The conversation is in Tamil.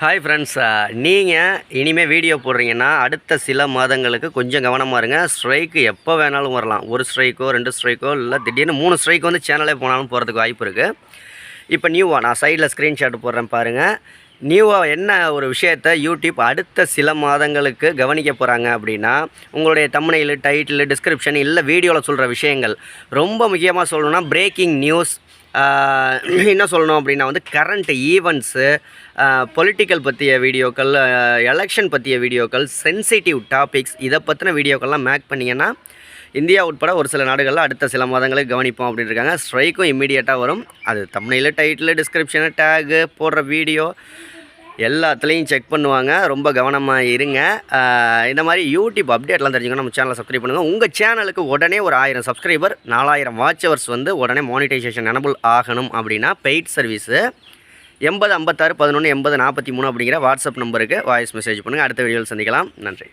ஹாய் ஃப்ரெண்ட்ஸ் நீங்கள் இனிமேல் வீடியோ போடுறீங்கன்னா அடுத்த சில மாதங்களுக்கு கொஞ்சம் கவனமாக இருங்க. ஸ்ட்ரைக்கு எப்போ வேணாலும் வரலாம். ஒரு ஸ்ட்ரைக்கோ ரெண்டு ஸ்ட்ரைக்கோ இல்லை திடீர்னு மூணு ஸ்ட்ரைக் வந்து சேனலே போனாலும் போகிறதுக்கு வாய்ப்பு இருக்குது இப்போ நியூவாக நான் சைடில் ஸ்க்ரீன்ஷாட் போடுறேன் பாருங்கள் நியூவாக என்ன ஒரு விஷயத்தை யூடியூப் அடுத்த சில மாதங்களுக்கு கவனிக்க போகிறாங்க அப்படின்னா உங்களுடைய தம்னையில் டைட்டில் டிஸ்கிரிப்ஷன் இல்லை வீடியோவில் சொல்கிற விஷயங்கள். ரொம்ப முக்கியமாக சொல்லணும்னா பிரேக்கிங் நியூஸ் என்ன சொல்லணும் அப்படின்னா வந்து கரண்ட் ஈவெண்ட்ஸு பொலிட்டிக்கல் பற்றிய வீடியோக்கள் எலெக்ஷன் பற்றிய வீடியோக்கள் சென்சிட்டிவ் டாபிக்ஸ் இதை பற்றின வீடியோக்கள்லாம் மேக் பண்ணிங்கன்னா இந்தியா உட்பட ஒரு சில நாடுகளில் அடுத்த சில மாதங்களுக்கு கவனிப்போம் அப்படின்னு இருக்காங்க. ஸ்ட்ரைக்கும் இம்மீடியட்டாக வரும். அது தமிழில் டைட்டில் டிஸ்கிரிப்ஷனு டேகு போடுற வீடியோ எல்லாத்துலேயும் செக் பண்ணுவாங்க. ரொம்ப கவனமாக இருங்க. இந்த மாதிரி யூடியூப் அப்டேட்லாம் தெரிஞ்சுக்கணும் நம்ம சேனலை சப்ஸ்கிரைப் பண்ணுங்கள் உங்கள் சேனலுக்கு உடனே ஒரு ஆயிரம் சப்ஸ்கிரைபர் நாலாயிரம் வாட்ச் ஹவர்ஸ் வந்து உடனே மானிட்டைசேஷன் எனபிள் ஆகணும் அப்படின்னா பெய்ட் சர்வீஸு எண்பது ஐம்பத்தாறு பதினொன்று எண்பது நாற்பத்தி மூணு அப்படிங்கிற வாட்ஸ்அப் நம்பருக்கு வாய்ஸ் மெசேஜ் பண்ணுங்கள் அடுத்த வீடியோவில் சந்திக்கலாம். நன்றி.